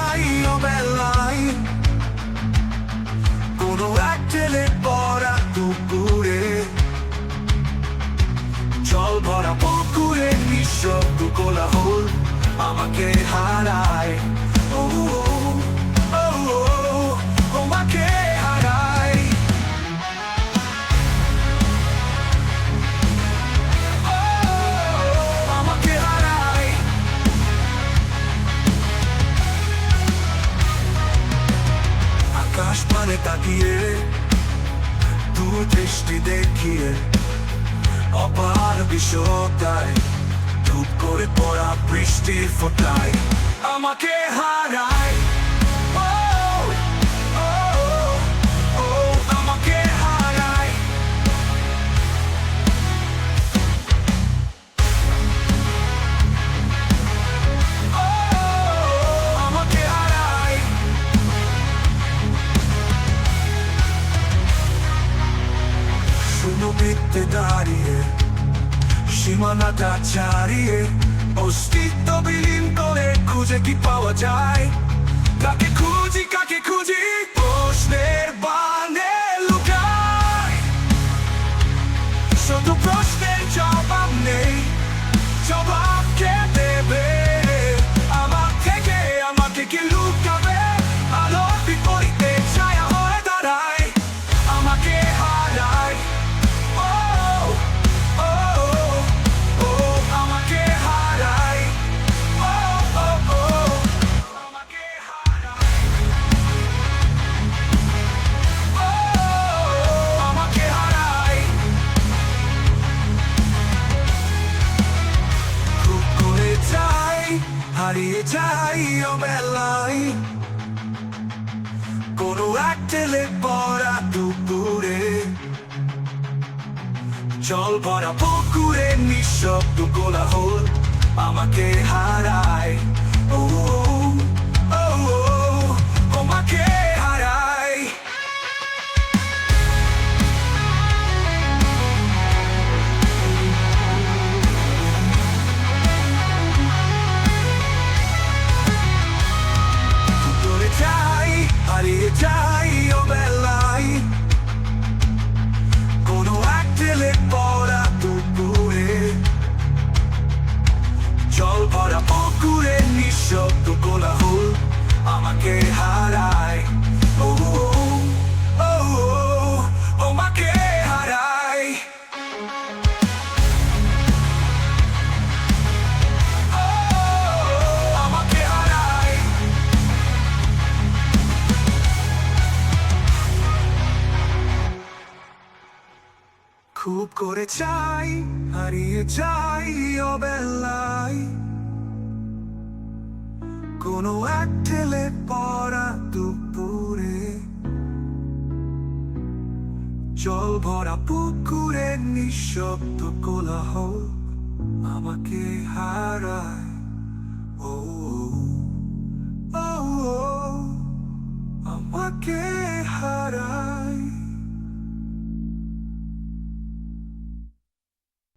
হাইও বেলায়। কোনো এক ছেলে পড়া কুকুরে। জল ভরা পুকুরে নিঃশব্দ কোলাহল আমাকে হারায়। পানে তাকিয়ে দু দৃষ্টি দেখিয়ে অপার বিষতায় ধূপ করে পড়া বৃষ্টির ফোটায়। আমাকে হারায় বৃত্তে দাঁড়িয়ে, সীমানাটা ছাড়িয়ে, অস্তিত্ব বিলীন করে খুঁজে কি পাওয়া যায়? কাকে খুঁজি কাকে খুঁজি? প্রশ্নের বানে লুকায়। শুধু প্রশ্নের হারিয়ে যাই অবেলায় কোনো এক টেলে পড়া দুপুরে। জল ভরা পুকুরে নিঃশব্দ কোলাহল আমাকে পুকুরে কোলাহল আমাকে হারায় ও আমাকে হারায় আমাকে হারায় খুব করে চাই, হারিয়ে যাই অবেলায়। কোনো এক ঠেলে পড়া দুপুরে। জল ভরা পুকুরে নিঃশব্দ কোলাহল আমাকে হারায়। ও ও আমাকে হারায়।